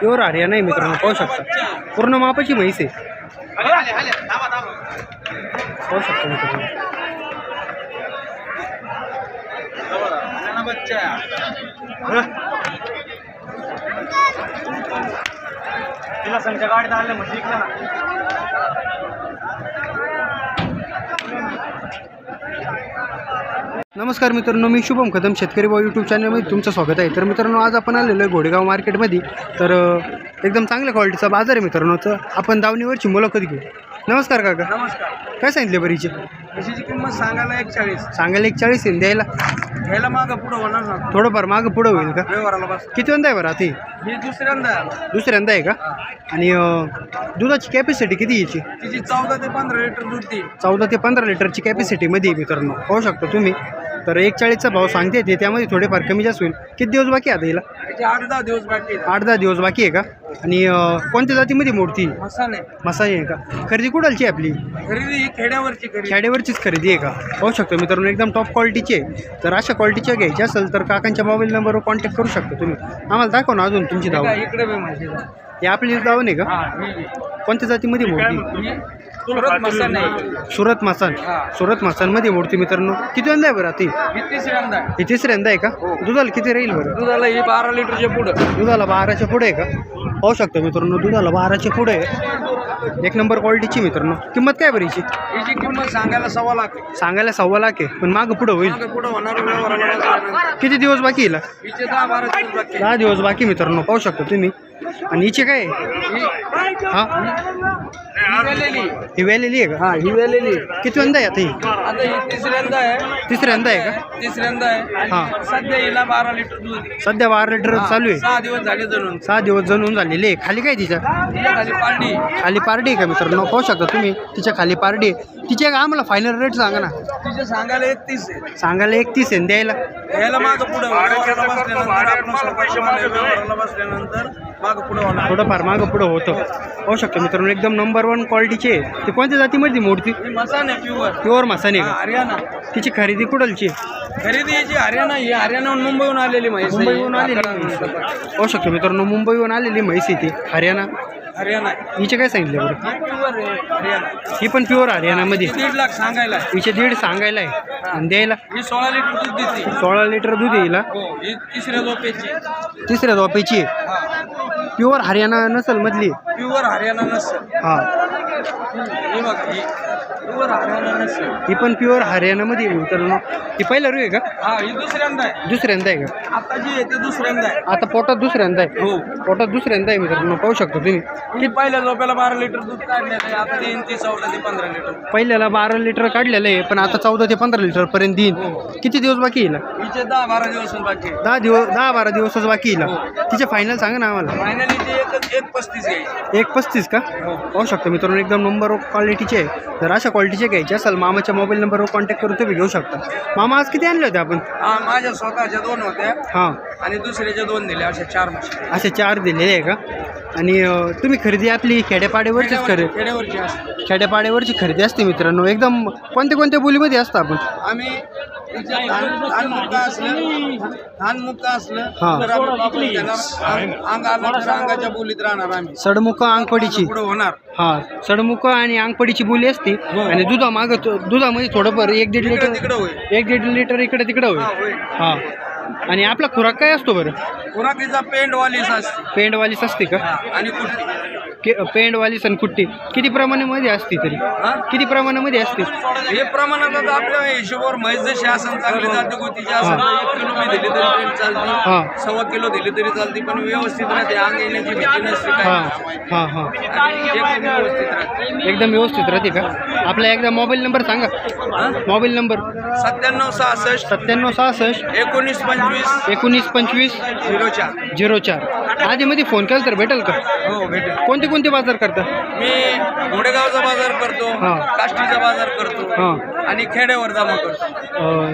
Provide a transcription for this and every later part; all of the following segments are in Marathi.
प्युअर हरियाणा आहे मित्रांनो पाहू शकता. पूर्ण मापाची म्हैस आहे. पाहू शकता मित्रांनो. तिला संच्या गाडीत आले म्हणजे नमस्कार मित्रांनो मी शुभम कदम शेतकरी भाऊ यूट्यूब चॅनलमध्ये तुमचं स्वागत आहे. तर मित्रांनो आज आपण आलेलो आहे घोडेगाव मार्केटमध्ये तर एकदम चांगल्या क्वालिटीचा बाजार आहे मित्रांनो तर आपण दावणीवरची मुलाखत घेऊ. नमस्कार काका. नमस्कार. काय सांगितले बरीचे म्हशीची किंमत सांगायला एक चाळीस सांगायला एक चाळीस आहे द्यायला? घ्यायला मागं पुढं होणार ना. थोडंफार मागं पुढं होईल का? व्यवहाराला बस. किती वंदा आहे बरं आता ही? ही दुसऱ्यांदा दुसऱ्यांदा आहे का? आणि अ, दुधाची कॅपॅसिटी किती याची तिची चौदा ते पंधरा लिटर दूध ती चौदा ते पंधरा लिटरची कॅपॅसिटीमध्ये आहे मित्रांनो. पाहू शकता तुम्ही. तर एक चाळीसचा भाव सांगते ते त्यामध्ये थोडेफार कमी जास्त होईल. किती दिवस बाकी आहे आता हिला? आठ दहा दिवस बाकी. आठ दहा दिवस बाकी आहे का? आणि अ, कोणत्या जातीमध्ये मोडती? मसाले. मसाई आहे का? खरेदी कुठालची आहे आपली? खरेदी खेड्यावरची खरेदी. खेड्यावरचीच खरेदी आहे का? पाहू शकतो मित्रांनो एकदम टॉप क्वालिटीची आहे. तर अशा क्वालिटीच्या घ्यायची असेल तर काकांच्या मोबाईल नंबरवर कॉन्टॅक्ट करू शकता तुम्ही. आम्हाला दाखवा ना अजून तुमची धाव. काय इकडे बी ही आपली धावण आहे का. कोणत्या जातीमध्ये मोडती? सुरत मसाले सुरत मसान हा. सुरत मोडती मित्रांनो. किती वंदा आहे बरं आता ही? ही तिसऱ्यांदा आहे. ही तिसऱ्यांदा आहे का? हो. दुधाला किती राहील बरं? दुधाला ही बारा लिटरच्या पुढं. दुधाला बाराच्या पुढे आहे का? पाहू शकतो मित्रांनो दुधाला बाराच्या पुढे आहे. एक नंबर क्वालिटीची मित्रांनो. किंमत काय बरं हिची? हिची किंमत सांगायला सव्वा लाख आहे. सांगायला सव्वा लाख आहे. पण मागं पुढं होईल. मागं पुढं होणार व्यवहाराला. किती दिवस बाकी येईल हिचे दहा बारा दिवस बाकी आहे. दहा दिवस बाकी मित्रांनो. पाहू शकता तुम्ही. आणि हिचे काय आहे? ही हा? ही वेलेली. ही आहे का? हा ही वेलेली किती वंदा आहे आता ही? आता ही तिसऱ्यांदा आहे. तिसऱ्यांदा आहे का? तिसऱ्यांदा आहे. हा. आणि सध्या हिला बारा लिटर दूध आहे. सध्या बारा लिटर चालू आहे. सहा दिवस झाले जणून सहा दिवस जणून झालेले आहे. खाली काय तिच्या? तिच्या खाली पार्टी खाली पार्टी आहे का मित्रांनो? पाहू शकता तुम्ही. तिच्या खाली पार्टी आहे. तिच्या का आम्हाला फायनल रेट सांगा ना? तिचे सांगायला एकतीस आहे. सांगायला एकतीस आहे आणि द्यायला? यायला मागं पुढं. व्यवहाराला बसल्यानंतर आपण बसल्यानंतर मागं पुढं होणार. थोडंफार मागं पुढं होतं. पाहू शकतो. मित्रांनो एकदम नंबर वन क्वालिटीचे ते कोणत्या जातीमध्ये मोडती? मसान आहे प्युअर प्युअर मसाने का? हरियाणा. तिची खरेदी कुठलची? खरेदी याची हरियाणा ही हरियाणाहून मुंबईहून आलेली म्हैस आहे. मुंबईहून आलेली. पाहू शकतो. मित्रांनो मुंबईहून आलेली म्हैस आहे ती. हरियाणा. हरियाणा. आहे. हिचे काय सांगितले बरं? ही प्युअर आहे हरियाणा. ही पण प्युअर हरियाणामध्ये. ही दीड लाख सांगायला आहे. हिचे दीड सांगायला आहे. आणि द्यायला? ही सोळा लिटर दूध देते. सोळा लिटर दूध हिला. हो ही तिसऱ्या झोपेची तिसऱ्या झोपेची आहे. हा. प्युअर हरियाणा नसल मधली? प्युअर हरियाणा नसेल. हा. ही बघा ही प्युअर हरियाणा नसेल ही पण प्युअर हरियाणामध्ये आहे. मित्रांनो ही पहिला रू आहे का? हा ही दुसऱ्यांदा आहे. दुसऱ्यांदा आहे का? आता जी आहे ती दुसऱ्यांदा आहे. आता पोटात दुसऱ्यांदा आहे. हो. पोटात दुसऱ्यांदा आहे मित्रांनो. पाहू शकतो तुम्ही. ही पहिल्या झोप्याला बारा लिटर दूध काढलेलं आहे. आता तीन ती चौदा ते पंधरा लिटर पहिल्याला बारा लिटर काढलेलं आहे पण आता चौदा ते पंधरा लिटर पर्यंत देईन किती दिवस बाकी येईल? हिचे दहा बारा दिवस बाकी आहे. दहा दिवस दहा बारा दिवसच बाकी येईल. तिचे फायनल सांगा ना आम्हाला. फायनली ते एक एक पस्तीस घ्यायची. एक पस्तीस का? पाहू शकतो मित्रांनो एकदम नंबर क्वालिटीचे आहे. जर अशा क्वालिटीचे घ्यायचे असेल मामाच्या मोबाईल नंबरवर कॉन्टॅक्ट करून तुम्ही घेऊ शकता. मामा आज किती आणले होते आपण? माझ्या स्वतःच्या दोन होत्या. हां. आणि दुसऱ्याच्या दोन दिल्या अशा चार म्हशी. असे चार दिलेले आहे का? आणि अं, तुम्ही खरेदी आपली खेड्यापाड्यावरचीच खरेदी खेड्यावरची असते. खेड्यापाड्यावरची खरेदी असते मित्रांनो. एकदम कोणत्या कोणत्या बोलीमध्ये असतं आपण? आम्ही तिच्या धान धान मुक्का असलं धान मुक्का असलं हा. तर आम्ही वापरून घेणार अंग- अंग आलं तर अंगाच्या बोलीत राहणार आम्ही. सडमुख अंगपडीची पुढे होणार. हा सडमुख आणि अंगपडीची बोली असते. आणि दुधा माग दुधामध्ये थोडंफार एक दीड लिटर तिकडे होईल. एक दीड लिटर इकडे तिकडं हा, होईल होईल. हा. आणि आपला खुराक काय असतो बरं? खुराकीचा पेंट वालीस असते. पेंडवालीच असते का? आणि कुठली? के पेंडवाली सनकुट्टी. किती प्रमाणामध्ये असते तरी? किती प्रमाणामध्ये असते? हे प्रमाणात आता आपल्या हिशोबावर म्हैस जशी असेल चांगली जाते गोतीची असेल तर एक किलो मी दिली तरी हा. चालते. सव्वा किलो दिली तरी चालते पण व्यवस्थित राहते. अंग येण्याची भीती नसते हां. हां हां. आणि एकदम व्यवस्थित राहते. एकदम व्यवस्थित राहते का? आपला एकदा मोबाईल नंबर सांगा? Mobile number. सत्त्याण्णव सहासष्ट सत्त्याण्णव सहासष्ट. एकोणीस पंचवीस एकोणीस पंचवीस. झिरो चार. झिरो चार. आधी मध्ये फोन केला तर भेटेल का? हो भेटेल. कोणते कोणते बाजार करता? मी घोडेगावचा बाजार करतो हा. काष्टीचा बाजार करतो हां. आणि खेड्यावर जमा करतो. अ,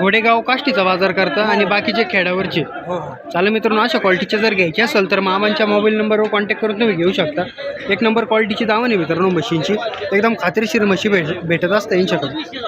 घोडेगाव काष्टीचा बाजार करता आणि बाकीचे खेड्यावरचे. हो हो. चालेल मित्रांनो अशा क्वालिटीचे जर घ्यायचे असेल तर मामांच्या मोबाईल नंबरवर कॉन्टॅक्ट करून तुम्ही घेऊ शकता. एक नंबर क्वालिटीची दावा नाही मित्रांनो मशीनची. एकदम खात्रीशीर मशी भेट भेटत असते यांच्याकडे